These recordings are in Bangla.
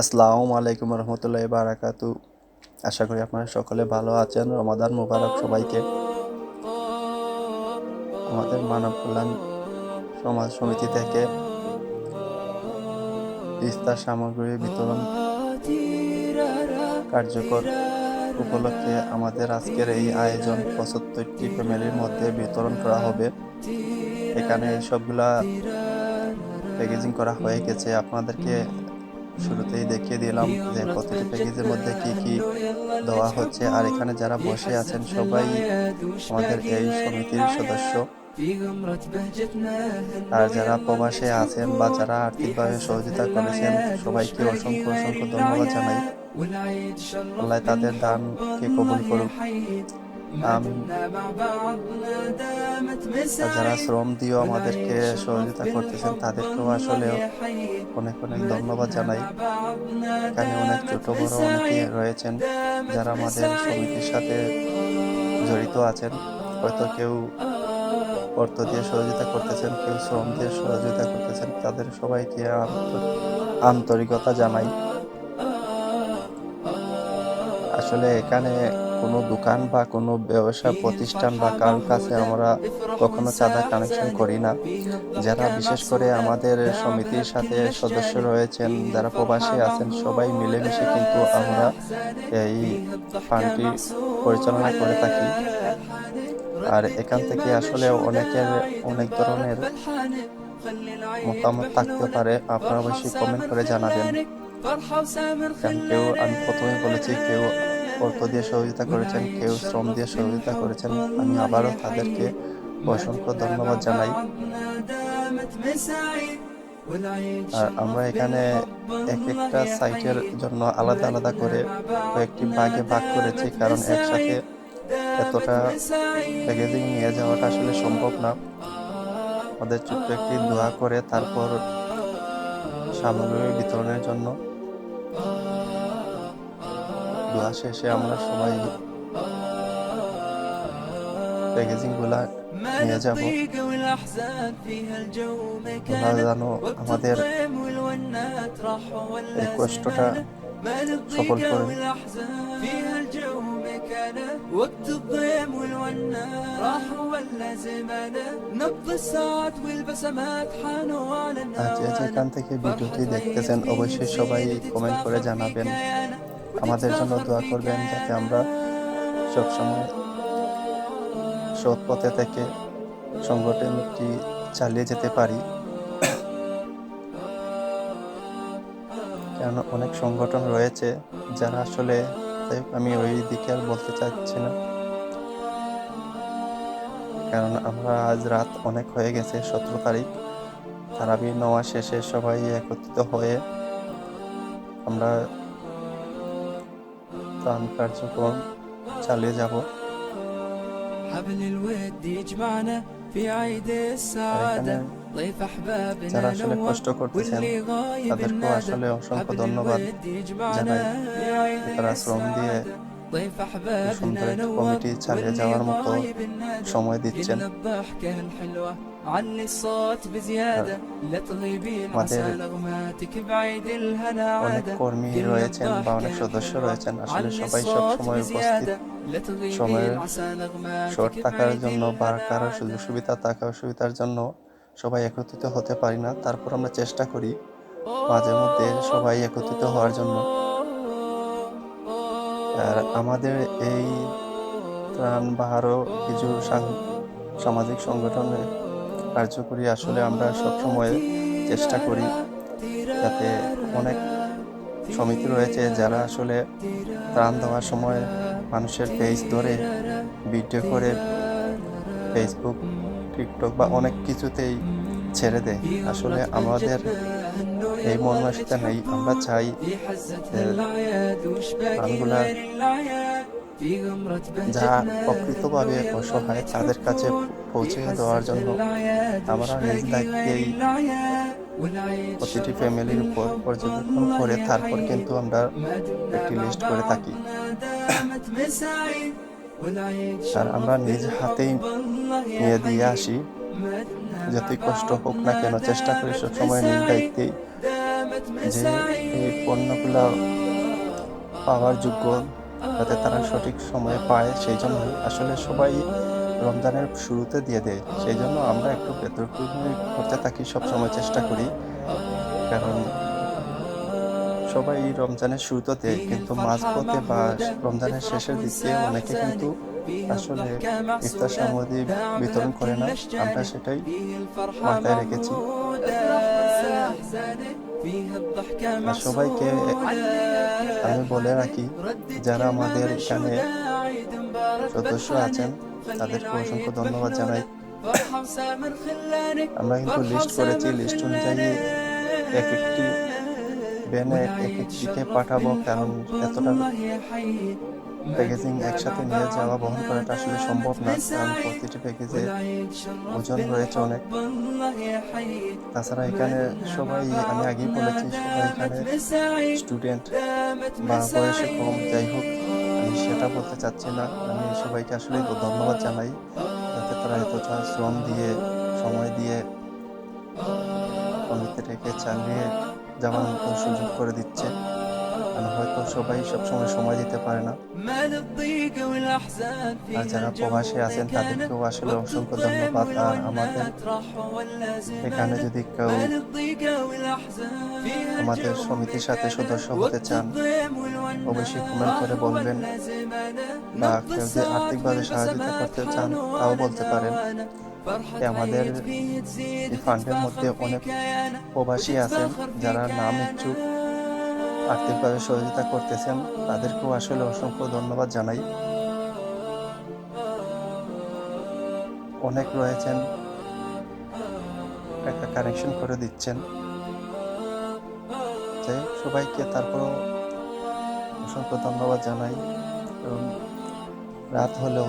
আসসালামু আলাইকুম রহমতুল্লাহ বারাকাতু। আশা করি আপনারা সকলে ভালো আছেন। রমাদান মুবারক সবাইকে। আমাদের মানব কল্যাণ সমাজ সমিতি থেকে ইস্তার সামগ্রী বিতরণ কার্যকর উপলক্ষে আমাদের আজকের এই আয়োজন পঁচাত্তরটি ফ্যামিলির মধ্যে বিতরণ করা হবে। এখানে সবগুলা প্যাকেজিং করা হয়ে গেছে। আপনাদেরকে শুরুতেই দেখিয়ে দিলাম যে প্রতিটি প্যাকেজের মধ্যে কি কি দেওয়া হচ্ছে। আর এখানে যারা বসে আছেন সবাই আমাদের এই সমিতির সদস্য। আর যারা প্রবাসে আছেন বা যারা আর্থিকভাবে সহযোগিতা করেছেন, সবাইকে অসংখ্য অসংখ্য ধন্যবাদ জানাই। আল্লাহ তাদের দানকে কবুল করুক। যারা শ্রম দিয়েও আমাদেরকে সহযোগিতা করতেছেন, তাদেরকেও আসলে অনেক অনেক ধন্যবাদ জানাই। এখানে অনেক ছোট বড় অনেকে রয়েছেন যারা আমাদের সমিতির সাথে জড়িত আছেন। হয়তো কেউ অর্থ দিয়ে সহযোগিতা করতেছেন, কেউ শ্রম দিয়ে সহযোগিতা করতেছেন, তাদের সবাইকে আন্তরিকতা জানাই। আসলে এখানে কোনো দোকান বা কোনো ব্যবসা প্রতিষ্ঠান বা কারোর কাছে আমরা কখনো চাঁদা কানেকশন করি না। যারা বিশেষ করে আমাদের সমিতির সাথে সদস্য রয়েছেন, যারা প্রবাসী আছেন, সবাই মিলেমিশে কিন্তু আমরা এই ফান্ডটি পরিচালনা করে থাকি। আর এখান থেকে আসলে অনেকের, অনেক ধরনের মতামত থাকতে পারে। আপনারা অবশ্যই কমেন্ট করে জানাবেন। কারণ কেউ, আমি প্রথমে বলেছি, কেউ অর্থ দিয়ে সহযোগিতা করেছেন, কেউ শ্রম দিয়ে সহযোগিতা করেছেন। আমি আবারও তাদেরকে অসংখ্য ধন্যবাদ জানাই। আর আমরা এখানে এক একটা সাইটের জন্য আলাদা আলাদা করে কয়েকটি ভাগে ভাগ করেছি, কারণ একসাথে এতটা প্যাকেজিং নিয়ে যাওয়াটা আসলে সম্ভব না। আমাদের ছোট্ট একটি দোয়া করে তারপর সামগ্রী বিতরণের জন্য দোয়া শেষে আমরা সবাই প্যাকেজিং গুলা নিয়ে যাব আল্লাহ জানো আমাদের এই কষ্টটা সফল করে فيها الجو مكانه وقت الضيم والونة راح ولا زمانه نبض الساعات والبسمات حانوا على আর যে যেখান থেকে ভিডিওটি দেখতেছেন অবশ্যই সবাই কমেন্ট করে জানাবেন আমাদের জন্য দোয়া করবেন যাতে আমরা সবসময় সৎ পথে থেকে সংগঠনটি চালিয়ে যেতে পারি। কারণ অনেক সংগঠন রয়েছে যারা আসলে তাই আমি ওই দিকে আর বলতে চাচ্ছি না। কারণ আমরা আজ রাত অনেক হয়ে গেছে, সতেরো তারিখ। তারাবি নেওয়া শেষে সবাই একত্রিত হয়ে আমরা ত্রাণ কার্যক্রম চালিয়ে যাব। যারা আসলে কষ্ট করতেছেন তাদেরকেও আসলে অসংখ্য ধন্যবাদ জানাই। তারা শ্রম দিয়ে সুন্দর একটি কমিটি চালিয়ে যাওয়ার মতো সময় দিচ্ছেন অনেক কর্মী রয়েছেন বা অনেক সদস্য রয়েছেন আসলে সবাই সব সময় উপস্থিত সময়ের শর্ট থাকার জন্য বা কারোর সুযোগ সুবিধা থাকা অসুবিধার জন্য সবাই একত্রিত হতে পারি না। তারপর আমরা চেষ্টা করি। মাঝে মধ্যে সবাই একত্রিত হওয়ার জন্য। আর আমাদের এই ত্রাণ বা আরও কিছু সামাজিক সংগঠনে কার্যকরী আসলে আমরা সবসময় চেষ্টা করি যাতে অনেক সমিতি রয়েছে যারা আসলে ত্রাণ দেওয়ার সময় মানুষের পেজ ধরে ভিডিও করে ফেসবুক টিকটক বা অনেক কিছুতেই ছেড়ে দেয়। আসলে আমাদের এই মন নাই আমরা চাই প্রাণগুলা যা প্রকৃতভাবে অসহায় তাদের কাছে পৌঁছে দেওয়ার জন্য আমরা নিজ দায়িত্বেই প্রতিটি ফ্যামিলির উপর পর্যবেক্ষণ করে তারপর কিন্তু আমরা একটি লিস্ট করে থাকি আর আমরা নিজ হাতেই নিয়ে দিয়ে আসি যতই কষ্ট হোক না কেন চেষ্টা করি সবসময় নিজ দায়িত্বেই যে এই পণ্যগুলো পাওয়ার যোগ্য, যাতে তারা সঠিক সময়ে পায়, সেই জন্য আসলে সবাই রমজানের শুরুতে দিয়ে দেয়। সেই জন্য আমরা একটু বেতরকুমি করতে থাকি, সবসময় চেষ্টা করি। কারণ সবাই রমজানের শুরুতে দেয়, কিন্তু মাঝপথে বা রমজানের শেষের দিকে অনেকে কিন্তু আসলে ইফতার সামগ্রী বিতরণ করে না। আমরা সেটাই মাথায় রেখেছি। সবাইকে আমি বলে রাখি যারা আমাদের এখানে সদস্য আছেন তাদেরকে অসংখ্য ধন্যবাদ জানাই আমরা কিন্তু লিস্ট করেছি লিস্ট অনুযায়ী এক একটি ব্যানে এক দিকে পাঠাবো, কারণ এতটা প্যাকেজিং একসাথে নিয়ে যাওয়া, বহন করাটা আসলে সম্ভব না, কারণ প্রতিটি প্যাকেজে ওজন রয়েছে অনেক। তাছাড়া এখানে সবাই, আমি আগেই বলেছি, সবাই এখানে স্টুডেন্ট বা বয়সে কম, যাই হোক, আমি সেটা বলতে চাচ্ছি না। আমি সবাইকে আসলে ধন্যবাদ জানাই, যাতে তারা এতটা শ্রম দিয়ে, সময় দিয়ে, কমিতে রেখে চালিয়ে মতো সুযোগ করে দিচ্ছে। হয়তো সবাই সবসময় সময় দিতে পারে না। আর যারা প্রবাসী আছেন, তাদেরকেও আসলে অসংখ্য ধন্যবাদ। আর আমাদের এখানে যদি কেউ আমাদের সমিতির সাথে সদস্য হতে চান, অবশ্যই কমেন্ট করে বলবেন। বা কেউ যদি আর্থিকভাবে সহযোগিতা করতে চান, তাও বলতে পারেন যে আমাদের ফান্ডের মধ্যে অনেক প্রবাসী আছেন, যারা নাম ইচ্ছুক, আর্থিকভাবে সহযোগিতা করতেছেন, তাদেরকেও আসলে অসংখ্য ধন্যবাদ জানাই। অনেক রয়েছেন, একটা কানেকশন করে দিচ্ছেন সবাইকে তারপরও অসংখ্য ধন্যবাদ জানাই কারণ রাত হলেও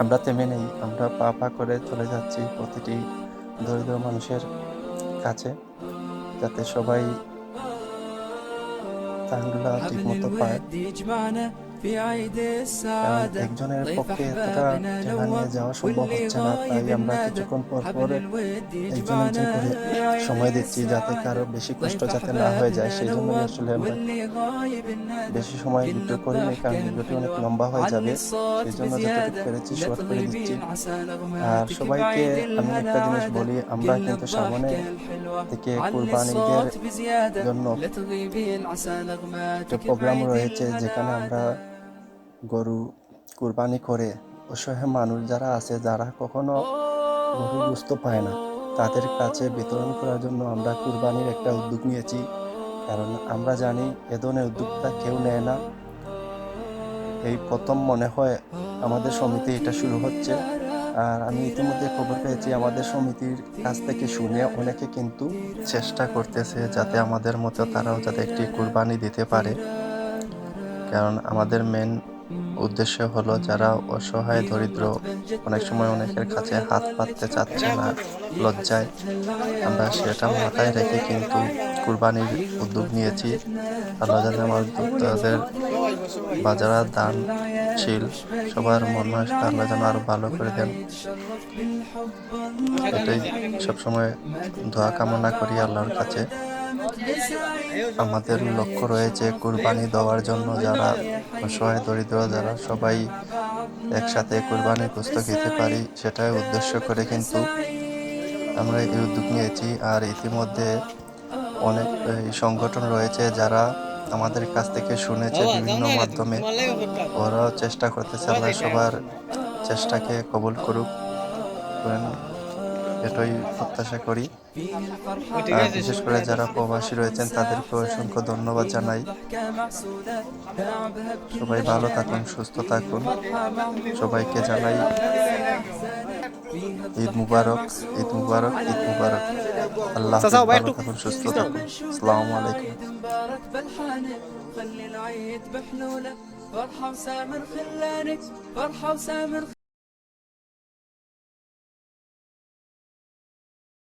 আমরা থেমে নেই, আমরা পা পা করে চলে যাচ্ছি প্রতিটি দরিদ্র মানুষের কাছে যাতে সবাই ত্রাণগুলো ঠিক মতো পায়। একজনের পক্ষে এতটা যাওয়া সম্ভব হচ্ছে না তাই আমরা কিছুক্ষণ পর পর একজন একজন করে সময় দিচ্ছি যাতে কারও বেশি কষ্ট যাতে না হয়ে যায় সেই জন্য আসলে আমরা বেশি সময় ভিডিও করি না কারণ ভিডিওটি অনেক লম্বা হয়ে যাবে সেই জন্য যতটুকু পেরেছি শর্ট করে দিচ্ছি। আর সবাইকে আমি একটা জিনিস বলি আমরা কিন্তু সামনে থেকে কুরবান ঈদের জন্য একটা প্রোগ্রাম রয়েছে যেখানে আমরা গরু কুরবানি করে, অসহায় মানুষ যারা আছে, যারা কখনো গরু বুঝত পায় না, তাদের কাছে বিতরণ করার জন্য আমরা কুরবানির একটা উদ্যোগ নিয়েছি। কারণ আমরা জানি, এ ধরনের উদ্যোগটা কেউ নেয় না। এই প্রথম মনে হয় আমাদের সমিতি এটা শুরু হচ্ছে। আর আমি ইতিমধ্যে খবর পেয়েছি, আমাদের সমিতির কাছ থেকে শুনে অনেকে কিন্তু চেষ্টা করতেছে যাতে আমাদের মতো তারাও যাতে একটি কুরবানি দিতে পারে। কারণ আমাদের মেন উদ্দেশ্য হলো যারা অসহায়, দরিদ্র, অনেক সময় অনেকের কাছে হাত পাততে চাচ্ছে না, লজ্জায়। আমরা সেটা মাথায় রেখে কিন্তু কুরবানির উদ্যোগ নিয়েছি। আল্লাহ যেন আমার তাদের বাজারা দান ছিল সবার মন মানসিকতা আল্লাহ যেন আরও ভালো করে দেন। এটাই সবসময় দোয়া কামনা করি আল্লাহর কাছে। আমাদের লক্ষ্য রয়েছে কুরবানি দেওয়ার জন্য যারা অসহায়, দরিদ্র, যারা সবাই একসাথে কুরবানি গোস্ত খেতে পারি, সেটাই উদ্দেশ্য করে কিন্তু আমরা এই উদ্যোগ নিয়েছি। আর ইতিমধ্যে অনেক সংগঠন রয়েছে যারা আমাদের কাছ থেকে শুনেছে বিভিন্ন মাধ্যমে। ওরাও চেষ্টা করতেছে আল্লাহ সবার চেষ্টাকে কবুল করুক। এটাই প্রত্যাশা করি আর বিশেষ করে যারা প্রবাসী রয়েছেন তাদেরকে অসংখ্য ধন্যবাদ জানাই সবাই ভালো থাকুন সুস্থ থাকুন সবাইকে জানাই ঈদ মুবারক ঈদ মুবারক ঈদ মুবারক আল্লাহ হাফেজ, ভালো থাকুন সুস্থ থাকুন আসসালামু আলাইকুম مبارك بالحانة خلي العيد بحلوله فرحة وسامر خلانك فرحة وسامر